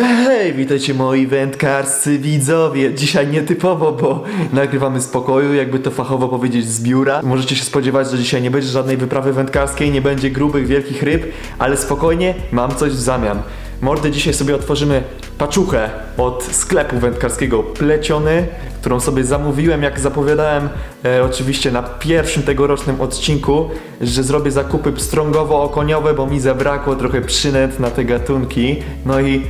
Hej, witajcie moi wędkarscy widzowie. Dzisiaj nietypowo, bo nagrywamy z pokoju, jakby to fachowo powiedzieć z biura. Możecie się spodziewać, że dzisiaj nie będzie żadnej wyprawy wędkarskiej, nie będzie grubych, wielkich ryb, ale spokojnie, mam coś w zamian. Mordy, dzisiaj sobie otworzymy paczuchę od sklepu wędkarskiego Pleciony, którą sobie zamówiłem, jak zapowiadałem e, oczywiście na pierwszym tegorocznym odcinku, że zrobię zakupy pstrągowo-okoniowe, bo mi zabrakło trochę przynęt na te gatunki, no i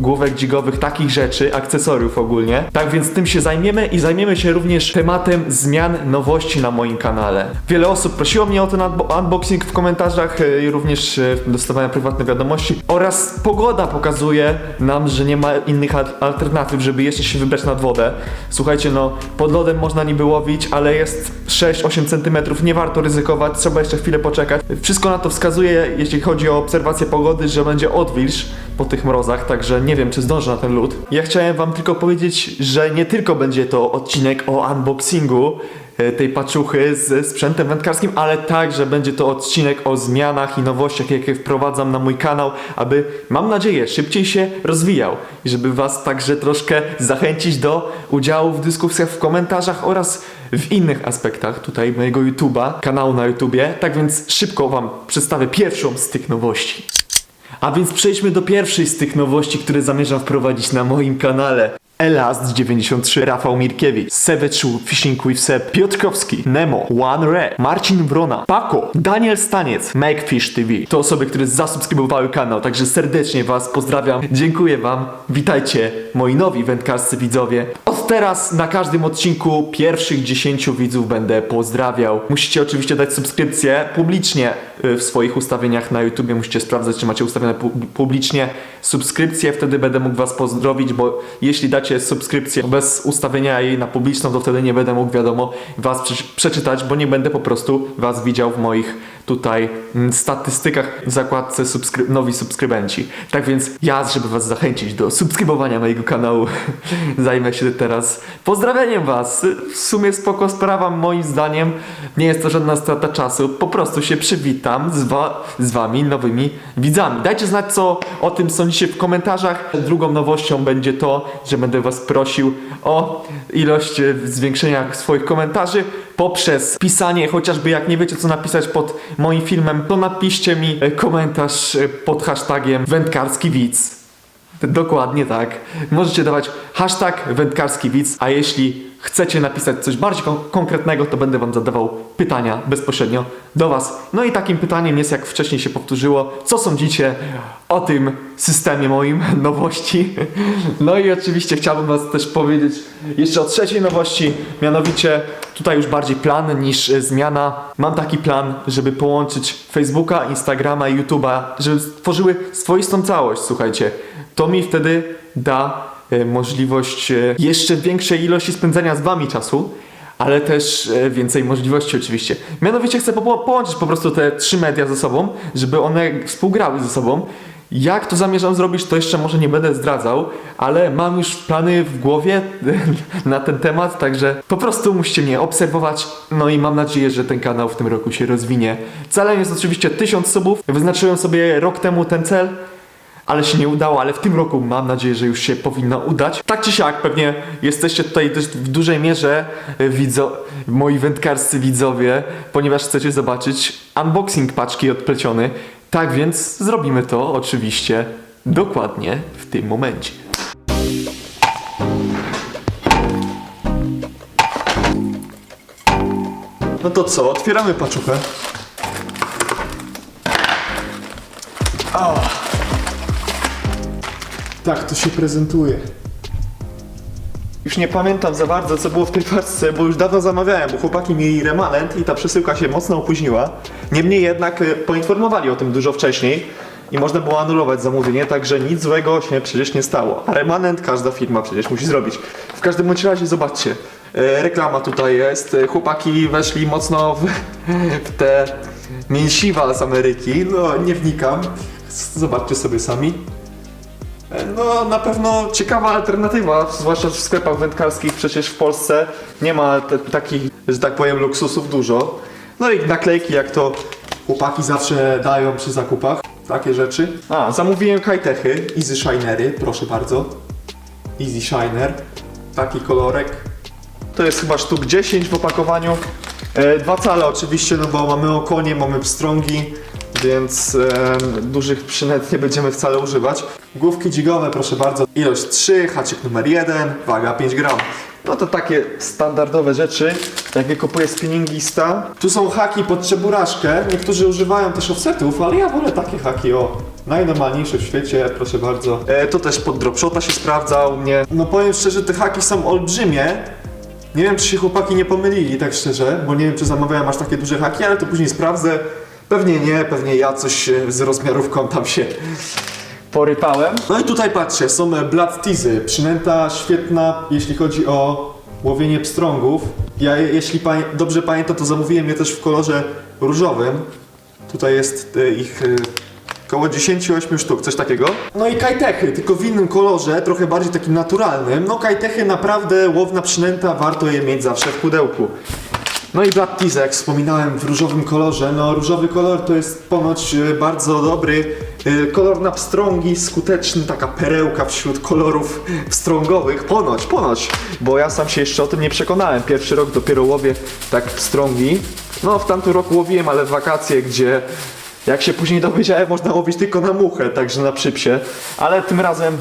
główek dzigowych, takich rzeczy, akcesoriów ogólnie. Tak więc tym się zajmiemy i zajmiemy się również tematem zmian, nowości na moim kanale. Wiele osób prosiło mnie o ten unbo- unboxing w komentarzach e, i również e, dostawałem prywatne wiadomości oraz pogoda pokazuje nam, że nie ma innych al- alternatyw, żeby jeszcze się wybrać nad wodę. Słuchajcie, no pod lodem można niby łowić, ale jest 6-8 cm, nie warto ryzykować, trzeba jeszcze chwilę poczekać. Wszystko na to wskazuje, jeśli chodzi o obserwację pogody, że będzie odwilż po tych mrozach, także nie wiem, czy zdążę na ten lód. Ja chciałem wam tylko powiedzieć, że nie tylko będzie to odcinek o unboxingu, tej paczuchy ze sprzętem wędkarskim, ale także będzie to odcinek o zmianach i nowościach, jakie wprowadzam na mój kanał, aby, mam nadzieję, szybciej się rozwijał i żeby Was także troszkę zachęcić do udziału w dyskusjach w komentarzach oraz w innych aspektach tutaj mojego YouTube'a, kanału na YouTubie. Tak więc szybko Wam przedstawię pierwszą z tych nowości. A więc przejdźmy do pierwszej z tych nowości, które zamierzam wprowadzić na moim kanale. Elast 93, Rafał Mirkiewicz, Savage Fishing with Seb, Piotrkowski, Nemo, One Red, Marcin Wrona, Paco, Daniel Staniec, Makefish TV. To osoby, które zasubskrybowały kanał, także serdecznie Was pozdrawiam. Dziękuję Wam. Witajcie, moi nowi wędkarscy widzowie. Od teraz na każdym odcinku pierwszych 10 widzów będę pozdrawiał. Musicie oczywiście dać subskrypcję publicznie w swoich ustawieniach na YouTubie. Musicie sprawdzać, czy macie ustawione pu- publicznie subskrypcję. Wtedy będę mógł Was pozdrowić, bo jeśli dacie subskrypcję bez ustawienia jej na publiczną, to wtedy nie będę mógł, wiadomo, Was prze- przeczytać, bo nie będę po prostu Was widział w moich tutaj mm, statystykach w zakładce subskry- nowi subskrybenci. Tak więc ja, żeby Was zachęcić do subskrybowania mojego kanału, zajmę się teraz pozdrawianiem Was. W sumie spoko sprawa, moim zdaniem. Nie jest to żadna strata czasu. Po prostu się z, wa- z Wami, nowymi widzami. Dajcie znać, co o tym sądzicie w komentarzach. Drugą nowością będzie to, że będę Was prosił o ilość e, zwiększenia swoich komentarzy poprzez pisanie, chociażby jak nie wiecie co napisać pod moim filmem, to napiszcie mi e, komentarz e, pod hashtagiem wędkarski widz. Dokładnie tak. Możecie dawać hashtag wędkarski widz, a jeśli chcecie napisać coś bardziej kon- konkretnego, to będę wam zadawał pytania bezpośrednio do was. No i takim pytaniem jest, jak wcześniej się powtórzyło, co sądzicie o tym systemie moim nowości? No i oczywiście chciałbym was też powiedzieć jeszcze o trzeciej nowości, mianowicie tutaj już bardziej plan niż e, zmiana. Mam taki plan, żeby połączyć Facebooka, Instagrama i YouTube'a, żeby stworzyły swoistą całość, słuchajcie. To mi wtedy da e, możliwość e, jeszcze większej ilości spędzania z wami czasu, ale też e, więcej możliwości oczywiście. Mianowicie chcę po połączyć po prostu te trzy media ze sobą, żeby one współgrały ze sobą. Jak to zamierzam zrobić, to jeszcze może nie będę zdradzał, ale mam już plany w głowie na ten temat, także po prostu musicie mnie obserwować. No i mam nadzieję, że ten kanał w tym roku się rozwinie. Celem jest oczywiście 1000 subów. Wyznaczyłem sobie rok temu ten cel ale się nie udało, ale w tym roku mam nadzieję, że już się powinno udać. Tak czy siak, pewnie jesteście tutaj też w dużej mierze e, widzo, moi wędkarscy widzowie, ponieważ chcecie zobaczyć unboxing paczki odpleciony. Tak więc zrobimy to oczywiście dokładnie w tym momencie. No to co, otwieramy paczuchę. Tak to się prezentuje. Już nie pamiętam za bardzo, co było w tej paczce, bo już dawno zamawiałem, bo chłopaki mieli remanent i ta przesyłka się mocno opóźniła. Niemniej jednak e, poinformowali o tym dużo wcześniej i można było anulować zamówienie, także nic złego się przecież nie stało. A remanent każda firma przecież musi zrobić. W każdym bądź razie zobaczcie, e, reklama tutaj jest, e, chłopaki weszli mocno w, w te mięsiwa z Ameryki, no nie wnikam, zobaczcie sobie sami. No, na pewno ciekawa alternatywa, zwłaszcza w sklepach wędkarskich. Przecież w Polsce nie ma takich, że tak powiem, luksusów dużo. No i naklejki, jak to chłopaki zawsze dają przy zakupach. takie rzeczy. A, zamówiłem kajtechy, Easy Shinery, proszę bardzo. Easy Shiner, taki kolorek. To jest chyba sztuk 10 w opakowaniu. E, dwa cale oczywiście, no bo mamy okonie, mamy pstrągi, więc e, dużych przynęt nie będziemy wcale używać. Główki dzigowe, proszę bardzo. Ilość 3, haczyk numer 1, waga 5 gram. No to takie standardowe rzeczy, jakie kupuje spinningista. Tu są haki pod czeburaszkę. Niektórzy używają też offsetów, ale ja wolę takie haki, o. Najnormalniejsze w świecie, proszę bardzo. E, to też pod dropshota się sprawdza u mnie. No powiem szczerze, te haki są olbrzymie. Nie wiem, czy się chłopaki nie pomylili, tak szczerze, bo nie wiem, czy zamawiałem aż takie duże haki, ale to później sprawdzę. Pewnie nie, pewnie ja coś e, z rozmiarówką tam się porypałem. No i tutaj patrzcie, są e, Blood Teasy, przynęta świetna, jeśli chodzi o łowienie pstrągów. Ja, je- jeśli pa dobrze pamiętam, to zamówiłem je też w kolorze różowym. Tutaj jest e, ich e, około 10-8 sztuk, coś takiego. No i kajtechy, tylko w innym kolorze, trochę bardziej takim naturalnym. No kajtechy naprawdę łowna przynęta, warto je mieć zawsze w pudełku. No i Black jak wspominałem, w różowym kolorze. No różowy kolor to jest ponoć bardzo dobry kolor na pstrągi, skuteczny, taka perełka wśród kolorów pstrągowych. Ponoć, ponoć, bo ja sam się jeszcze o tym nie przekonałem. Pierwszy rok dopiero łowię tak pstrągi. No w tamtym roku łowiłem, ale w wakacje, gdzie jak się później dowiedziałem, można łowić tylko na muchę, także na przypsie. Ale tym razem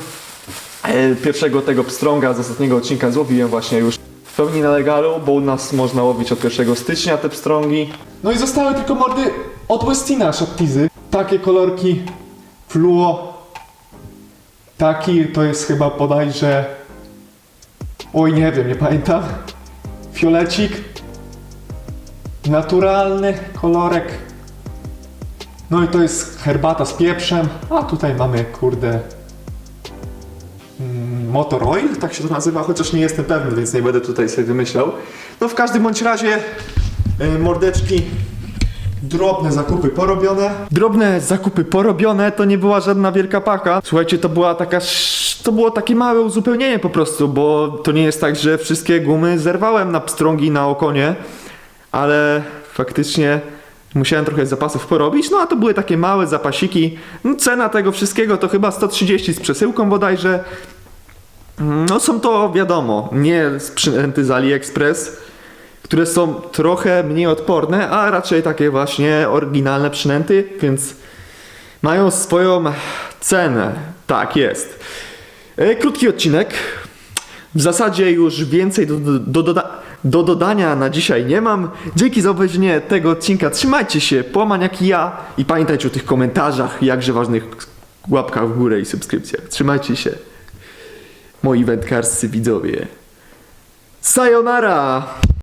e, pierwszego tego pstrąga z ostatniego odcinka złowiłem właśnie już w pełni na legalu, bo u nas można łowić od 1 stycznia te pstrągi. No i zostały tylko mordy od Westina Shottizy. Takie kolorki fluo. Taki to jest chyba bodajże... Oj, nie wiem, nie pamiętam. Fiolecik. Naturalny kolorek. No i to jest herbata z pieprzem. A tutaj mamy, kurde, Motor Oil, tak się to nazywa, chociaż nie jestem pewny, więc nie będę tutaj sobie wymyślał. No w każdym bądź razie y, mordeczki, drobne zakupy porobione. Drobne zakupy porobione to nie była żadna wielka paka. Słuchajcie, to była taka, to było takie małe uzupełnienie po prostu, bo to nie jest tak, że wszystkie gumy zerwałem na pstrągi na okonie, ale faktycznie musiałem trochę zapasów porobić, no a to były takie małe zapasiki. No, cena tego wszystkiego to chyba 130 z przesyłką bodajże. No są to wiadomo, nie sprzęty z AliExpress, które są trochę mniej odporne, a raczej takie właśnie oryginalne przynęty, więc mają swoją cenę. Tak jest. E, Krótki odcinek. W zasadzie już więcej do, do, do, do dodania na dzisiaj nie mam. Dzięki za obejrzenie tego odcinka. Trzymajcie się, połamań jak i ja i pamiętajcie o tych komentarzach, jakże ważnych łapkach w górę i subskrypcjach. Trzymajcie się moi wędkarscy widzowie. Sayonara!